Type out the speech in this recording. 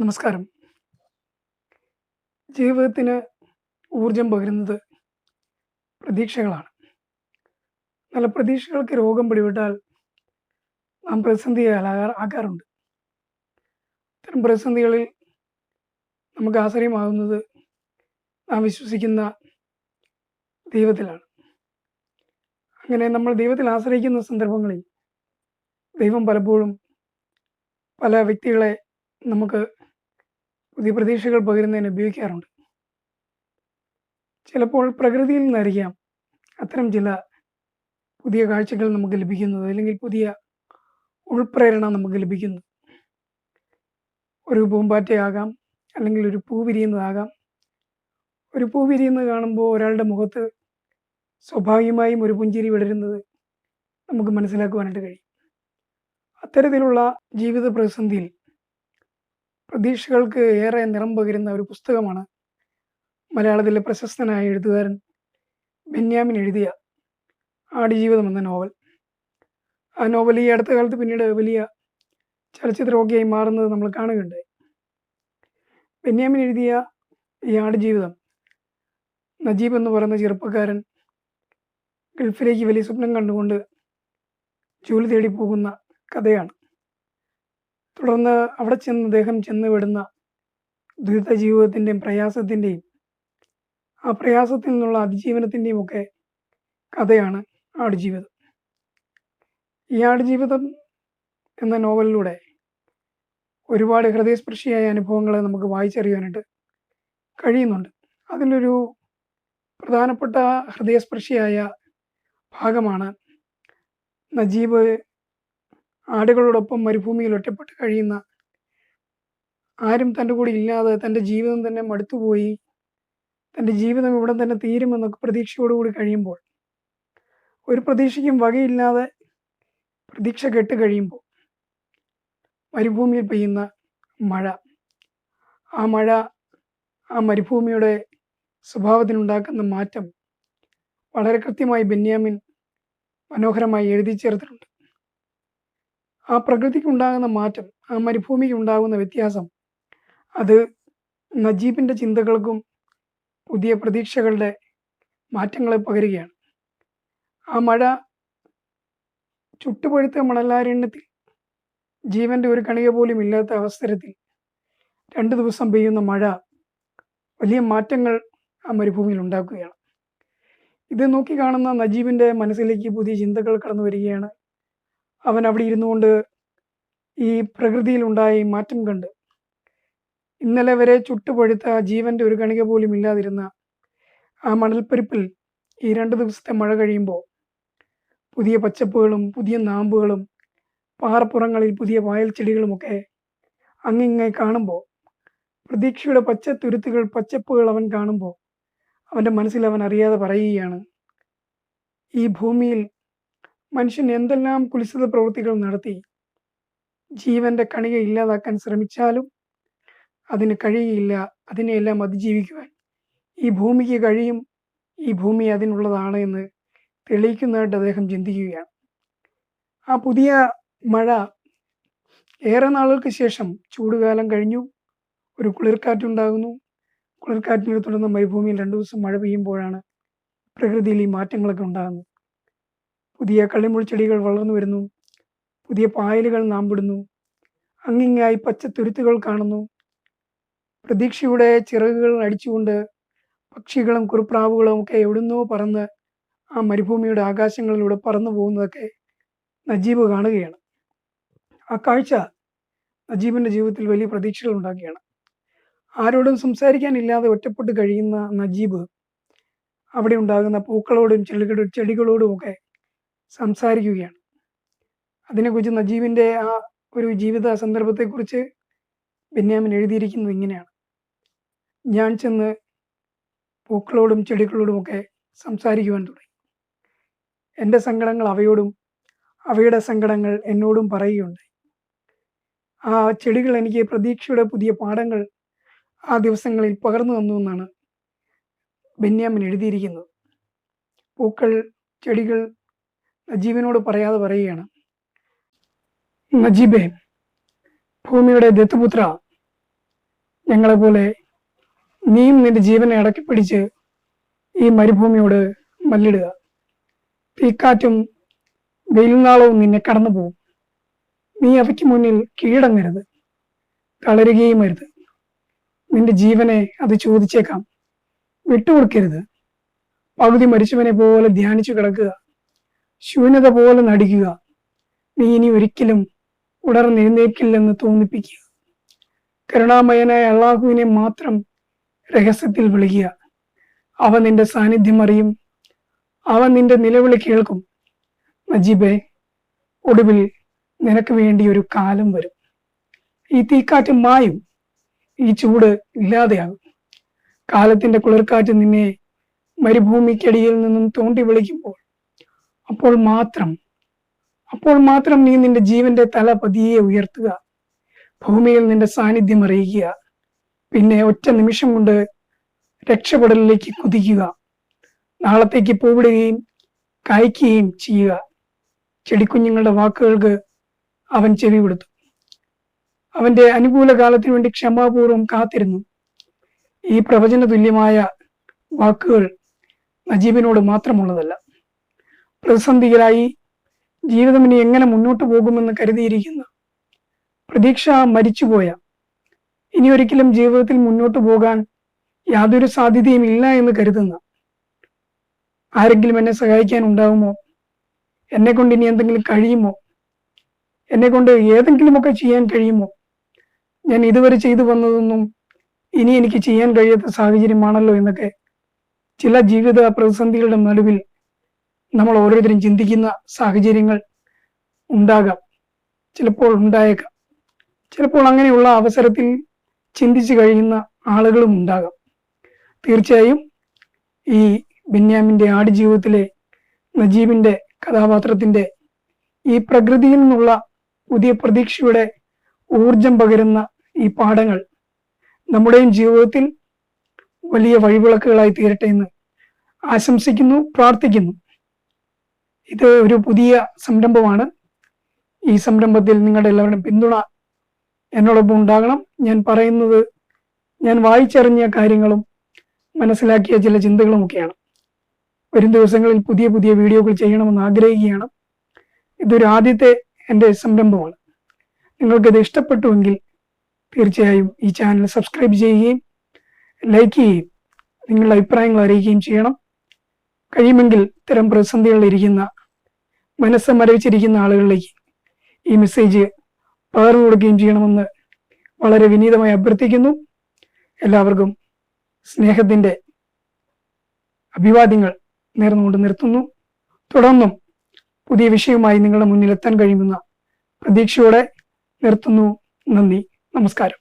നമസ്കാരം. ജീവിതത്തിന് ഊർജം പകരുന്നത് പ്രതീക്ഷകളാണ്. നല്ല പ്രതീക്ഷകൾക്ക് രോഗം പിടിപെട്ടാൽ നാം പ്രതിസന്ധിയെ ആകാറുണ്ട് ഇത്തരം പ്രതിസന്ധികളിൽ നമുക്ക് ആശ്രയമാകുന്നത് നാം വിശ്വസിക്കുന്ന ദൈവത്തിലാണ്. അങ്ങനെ നമ്മൾ ദൈവത്തിൽ ആശ്രയിക്കുന്ന സന്ദർഭങ്ങളിൽ ദൈവം പലപ്പോഴും പല വ്യക്തികളെ നമുക്ക് പുതിയ പ്രതീക്ഷകൾ പകരുന്നതിന് ഉപയോഗിക്കാറുണ്ട്. ചിലപ്പോൾ പ്രകൃതിയിൽ നിന്നായിരിക്കാം അത്തരം ചില പുതിയ കാഴ്ചകൾ നമുക്ക് ലഭിക്കുന്നത് അല്ലെങ്കിൽ പുതിയ ഉൾപ്രേരണ നമുക്ക് ലഭിക്കുന്നത്. ഒരു പൂമ്പാറ്റയാകാം അല്ലെങ്കിൽ ഒരു പൂ വിരിയുന്നതാകാം. ഒരു പൂ വിരിയുന്നത് കാണുമ്പോൾ ഒരാളുടെ മുഖത്ത് സ്വാഭാവികമായും ഒരു പുഞ്ചിരി വിടരുന്നത് നമുക്ക് മനസ്സിലാക്കുവാനായിട്ട് കഴിയും. അത്തരത്തിലുള്ള ജീവിത പ്രതിസന്ധിയിൽ പ്രതീക്ഷകൾക്ക് ഏറെ നിറം പകരുന്ന ഒരു പുസ്തകമാണ് മലയാളത്തിലെ പ്രശസ്തനായ എഴുത്തുകാരൻ ബെന്യാമിൻ എഴുതിയ ആടുജീവിതം എന്ന നോവൽ. ആ നോവൽ ഈ അടുത്ത കാലത്ത് പിന്നീട് വലിയ ചലച്ചിത്രമൊക്കെയായി മാറുന്നത് നമ്മൾ കാണുകയുണ്ടായി. ബെന്യാമിൻ എഴുതിയ ഈ ആടുജീവിതം നജീബ് എന്ന് പറയുന്ന ചെറുപ്പക്കാരൻ ഗൾഫിലേക്ക് വലിയ സ്വപ്നം കണ്ടുകൊണ്ട് ജോലി തേടി പോകുന്ന കഥയാണ്. തുടർന്ന് അവിടെ ചെന്ന് അദ്ദേഹം ചെന്ന് വിടുന്ന ദുരിത ജീവിതത്തിന്റെയും പ്രയാസത്തിന്റെയും ആ പ്രയാസത്തിൽ നിന്നുള്ള അതിജീവനത്തിന്റെയും ഒക്കെ കഥയാണ് ആടുജീവിതം. ഈ ആടുജീവിതം എന്ന നോവലിലൂടെ ഒരുപാട് ഹൃദയസ്പർശിയായ അനുഭവങ്ങളെ നമുക്ക് വായിച്ചറിയാനായിട്ട് കഴിയുന്നുണ്ട്. അതിലൊരു പ്രധാനപ്പെട്ട ഹൃദയസ്പർശിയായ ഭാഗമാണ് നജീബ് ആടുകളോടൊപ്പം മരുഭൂമിയിൽ ഒറ്റപ്പെട്ട് കഴിയുന്ന ആരും തന്റെ കൂടെ ഇല്ലാതെ തന്റെ ജീവിതം തന്നെ മടുത്തുപോയി തന്റെ ജീവിതം ഇവിടെ തന്നെ തീരുമെന്നൊക്കെ പ്രതീക്ഷയോടുകൂടി കഴിയുമ്പോൾ ഒരു പ്രതീക്ഷയ്ക്കും വകയില്ലാതെ പ്രതീക്ഷ കെട്ട് കഴിയുമ്പോൾ മരുഭൂമിയിൽ പെയ്യുന്ന മഴ ആ മഴ ആ മരുഭൂമിയുടെ സ്വഭാവത്തിനുണ്ടാക്കുന്ന മാറ്റം വളരെ കൃത്യമായി ബെന്യാമിൻ മനോഹരമായി എഴുതി ചേർത്തിട്ടുണ്ട്. ആ പ്രകൃതിക്കുണ്ടാകുന്ന മാറ്റം ആ മരുഭൂമിക്ക് ഉണ്ടാകുന്ന വ്യത്യാസം അത് നജീബിന്റെ ചിന്തകൾക്കും പുതിയ പ്രതീക്ഷകളുടെ മാറ്റങ്ങളെ പകരുകയാണ്. ആ മഴ ചുട്ടുപഴുത്ത മണലാരണ്യത്തിൽ ജീവന്റെ ഒരു കണിക പോലും ഇല്ലാത്ത അവസരത്തിൽ രണ്ട് ദിവസം പെയ്യുന്ന മഴ വലിയ മാറ്റങ്ങൾ ആ മരുഭൂമിയിൽ ഉണ്ടാക്കുകയാണ്. ഇത് നോക്കി കാണുന്ന നജീബിന്റെ മനസ്സിലേക്ക് പുതിയ ചിന്തകൾ കടന്നു വരികയാണ് അവൻ അവിടെ ഇരുന്നു കൊണ്ട് ഈ പ്രകൃതിയിലുണ്ടായ മാറ്റം കണ്ട്. ഇന്നലെ വരെ ചുട്ടുപഴുത്ത ജീവന്റെ ഒരു കണിക പോലും ഇല്ലാതിരുന്ന ആ മണൽപ്പരിപ്പിൽ ഈ രണ്ട് ദിവസത്തെ മഴ കഴിയുമ്പോൾ പുതിയ പച്ചപ്പുകളും പുതിയ നാമ്പുകളും പാറപ്പുറങ്ങളിൽ പുതിയ വായൽ ചെടികളുമൊക്കെ അങ്ങിങ്ങെ കാണുമ്പോൾ പ്രതീക്ഷയുടെ പച്ച തുരുത്തുകൾ പച്ചപ്പുകൾ അവൻ കാണുമ്പോൾ അവന്റെ മനസ്സിൽ അവൻ അറിയാതെ പറയുകയാണ് ഈ ഭൂമിയിൽ മനുഷ്യൻ എന്തെല്ലാം കുലിശിത പ്രവൃത്തികൾ നടത്തി ജീവന്റെ കണിക ഇല്ലാതാക്കാൻ ശ്രമിച്ചാലും അതിന് കഴിയില്ല അതിനെയെല്ലാം അതിജീവിക്കുവാൻ. ഈ ഭൂമിക്ക് കഴിയും ഈ ഭൂമി അതിനുള്ളതാണ് എന്ന് തെളിയിക്കുന്നതായിട്ട് അദ്ദേഹം ചിന്തിക്കുകയാണ്. ആ പുതിയ മഴ ഏറെ നാളുകൾക്ക് ശേഷം ചൂടുകാലം കഴിഞ്ഞു ഒരു കുളിർക്കാറ്റുണ്ടാകുന്നു കുളിർക്കാറ്റിനെ തുടർന്ന് മരുഭൂമിയിൽ രണ്ടു ദിവസം മഴ പെയ്യുമ്പോഴാണ് പ്രകൃതിയിൽ ഈ മാറ്റങ്ങളൊക്കെ ഉണ്ടാകുന്നത്. പുതിയ കള്ളിമുൾച്ചെടികൾ ചെടികൾ വളർന്നു വരുന്നു. പുതിയ പായലുകൾ നാമ്പിടുന്നു അങ്ങിങ്ങായി പച്ച തുരുത്തുകൾ കാണുന്നു. പ്രതീക്ഷയുടെ ചിറകുകൾ അടിച്ചുകൊണ്ട് പക്ഷികളും കുറുപ്രാവുകളും ഒക്കെ എവിടുന്നോ പറന്ന് ആ മരുഭൂമിയുടെ ആകാശങ്ങളിലൂടെ പറന്നു പോകുന്നതൊക്കെ നജീബ് കാണുകയാണ്. ആ കാഴ്ച നജീബിന്റെ ജീവിതത്തിൽ വലിയ പ്രതീക്ഷകൾ ഉണ്ടാക്കുകയാണ്. ആരോടും സംസാരിക്കാനില്ലാതെ ഒറ്റപ്പെട്ട് കഴിയുന്ന നജീബ് അവിടെ ഉണ്ടാകുന്ന പൂക്കളോടും ചെടികളോടും ഒക്കെ സംസാരിക്കുകയാണ്. അതിനെക്കുറിച്ച് നജീബിന്റെ ആ ഒരു ജീവിത സന്ദർഭത്തെക്കുറിച്ച് ബെന്യാമിൻ എഴുതിയിരിക്കുന്നത് ഇങ്ങനെയാണ്. ഞാൻ ചെന്ന് പൂക്കളോടും ചെടികളോടും ഒക്കെ സംസാരിക്കുവാൻ തുടങ്ങി. എന്റെ സങ്കടങ്ങൾ അവയോടും അവയുടെ സങ്കടങ്ങൾ എന്നോടും പറയുകയുണ്ടായി. ആ ചെടികൾ എനിക്ക് പ്രതീക്ഷയുടെ പുതിയ പാഠങ്ങൾ ആ ദിവസങ്ങളിൽ പകർന്നു തന്നു എന്നാണ് ബെന്യാമിൻ എഴുതിയിരിക്കുന്നത്. പൂക്കൾ ചെടികൾ നജീബിനോട് പറയാതെ പറയുകയാണ്. നജീബെ ഭൂമിയുടെ ദത്തുപുത്ര ഞങ്ങളെപ്പോലെ നീയും നിന്റെ ജീവനെ അടക്കി പിടിച്ച് ഈ മരുഭൂമിയോട് മല്ലിടുക. തീക്കാറ്റും വെയിൽനാളവും നിന്നെ കടന്നു പോകും നീ അവയ്ക്ക് മുന്നിൽ കീഴടങ്ങരുത്. തളരുകയും അരുത്. നിന്റെ ജീവനെ അത് ചോദിച്ചേക്കാം. വിട്ടുകൊടുക്കരുത്. പകുതി മരിച്ചവനെ പോലെ ധ്യാനിച്ചു കിടക്കുക. ശൂന്യത പോലെ നടിക്കുക. നീ ഇനി ഒരിക്കലും ഉടർന്നെഴുന്നേൽക്കില്ലെന്ന് തോന്നിപ്പിക്കുക. കരുണാമയനായ അള്ളാഹുവിനെ മാത്രം രഹസ്യത്തിൽ വിളിക്കുക. അവ നിന്റെ സാന്നിധ്യം അറിയും. അവ നിന്റെ നിലവിളി കേൾക്കും. നജീബെ ഒടുവിൽ നിനക്ക് വേണ്ടി ഒരു കാലം വരും. ഈ തീക്കാറ്റ് മായും. ഈ ചൂട് ഇല്ലാതെയാകും. കാലത്തിന്റെ കുളിർക്കാറ്റ് നിന്നെ മരുഭൂമിക്കടിയിൽ നിന്നും തോണ്ടി വിളിക്കുമ്പോൾ അപ്പോൾ മാത്രം അപ്പോൾ മാത്രം നീ നിന്റെ ജീവന്റെ തല പതിയെ ഉയർത്തുക. ഭൂമിയിൽ നിന്റെ സാന്നിധ്യം അറിയിക്കുക. പിന്നെ ഒറ്റ നിമിഷം കൊണ്ട് രക്ഷപ്പെടലിലേക്ക് കുതിക്കുക. നാളത്തേക്ക് പൂവിടുകയും കായ്ക്കുകയും ചെയ്യുക. ചെടിക്കുഞ്ഞുങ്ങളുടെ വാക്കുകൾക്ക് അവൻ ചെവി കൊടുത്തു. അവന്റെ അനുകൂല കാലത്തിനു വേണ്ടി ക്ഷമാപൂർവം കാത്തിരുന്നു. ഈ പ്രവചന തുല്യമായ വാക്കുകൾ നജീബിനോട് മാത്രമുള്ളതല്ല. പ്രതിസന്ധികളായി ജീവിതം ഇനി എങ്ങനെ മുന്നോട്ട് പോകുമെന്ന് കരുതിയിരിക്കുന്ന. പ്രതീക്ഷ മരിച്ചുപോയ. ഇനി ഒരിക്കലും ജീവിതത്തിൽ മുന്നോട്ട് പോകാൻ യാതൊരു സാധ്യതയും ഇല്ല എന്ന് കരുതുന്ന. ആരെങ്കിലും എന്നെ സഹായിക്കാൻ ഉണ്ടാവുമോ? എന്നെ കൊണ്ട് ഇനി എന്തെങ്കിലും കഴിയുമോ? എന്നെ കൊണ്ട് ഏതെങ്കിലുമൊക്കെ ചെയ്യാൻ കഴിയുമോ? ഞാൻ ഇതുവരെ ചെയ്തു വന്നതൊന്നും ഇനി എനിക്ക് ചെയ്യാൻ കഴിയാത്ത സാഹചര്യമാണല്ലോ എന്നൊക്കെ ചില ജീവിത പ്രതിസന്ധികളുടെ നടുവിൽ നമ്മൾ ഓരോരുത്തരും ചിന്തിക്കുന്ന സാഹചര്യങ്ങൾ ഉണ്ടാകാം. ചിലപ്പോൾ ഉണ്ടായേക്കാം. ചിലപ്പോൾ അങ്ങനെയുള്ള അവസരത്തിൽ ചിന്തിച്ചു കഴിയുന്ന ആളുകളും ഉണ്ടാകാം. തീർച്ചയായും ഈ ബെന്യാമിന്റെ ആടുജീവിതത്തിലെ നജീബിന്റെ കഥാപാത്രത്തിന്റെ ഈ പ്രകൃതിയിൽ നിന്നുള്ള പുതിയ പ്രതീക്ഷയുടെ ഊർജം പകരുന്ന ഈ പാഠങ്ങൾ നമ്മുടെയും ജീവിതത്തിൽ വലിയ വഴിവിളക്കുകളായി തീരട്ടെ എന്ന് ആശംസിക്കുന്നു പ്രാർത്ഥിക്കുന്നു. ഇത് ഒരു പുതിയ സംരംഭമാണ്. ഈ സംരംഭത്തിൽ നിങ്ങളുടെ എല്ലാവരുടെയും പിന്തുണ എന്നോടൊപ്പം ഉണ്ടാകണം. ഞാൻ പറയുന്നത് ഞാൻ വായിച്ചറിഞ്ഞ കാര്യങ്ങളും മനസ്സിലാക്കിയ ചില ചിന്തകളും ഒക്കെയാണ് വരും ദിവസങ്ങളിൽ പുതിയ പുതിയ വീഡിയോകൾ ചെയ്യണമെന്ന് ആഗ്രഹിക്കുകയാണ്. ഇതൊരു ആദ്യത്തെ എന്റെ സംരംഭമാണ്. നിങ്ങൾക്കിത് ഇഷ്ടപ്പെട്ടുവെങ്കിൽ തീർച്ചയായും ഈ ചാനൽ സബ്സ്ക്രൈബ് ചെയ്യുകയും ലൈക്ക് ചെയ്യുകയും നിങ്ങളുടെ അഭിപ്രായങ്ങൾ അറിയിക്കുകയും ചെയ്യണം. കഴിയുമെങ്കിൽ ഇത്തരം പ്രതിസന്ധികളിൽ ഇരിക്കുന്ന മനസ്സ് മരവിച്ചിരിക്കുന്ന ആളുകളിലേക്ക് ഈ മെസ്സേജ് പകർന്നു കൊടുക്കുകയും ചെയ്യണമെന്ന് വളരെ വിനീതമായി അഭ്യർത്ഥിക്കുന്നു. എല്ലാവർക്കും സ്നേഹത്തിന്റെ അഭിവാദ്യങ്ങൾ നേർന്നുകൊണ്ട് നിർത്തുന്നു. തുടർന്നും പുതിയ വിഷയവുമായി നിങ്ങളുടെ മുന്നിലെത്താൻ കഴിയുമെന്ന പ്രതീക്ഷയോടെ നിർത്തുന്നു. നന്ദി. നമസ്കാരം.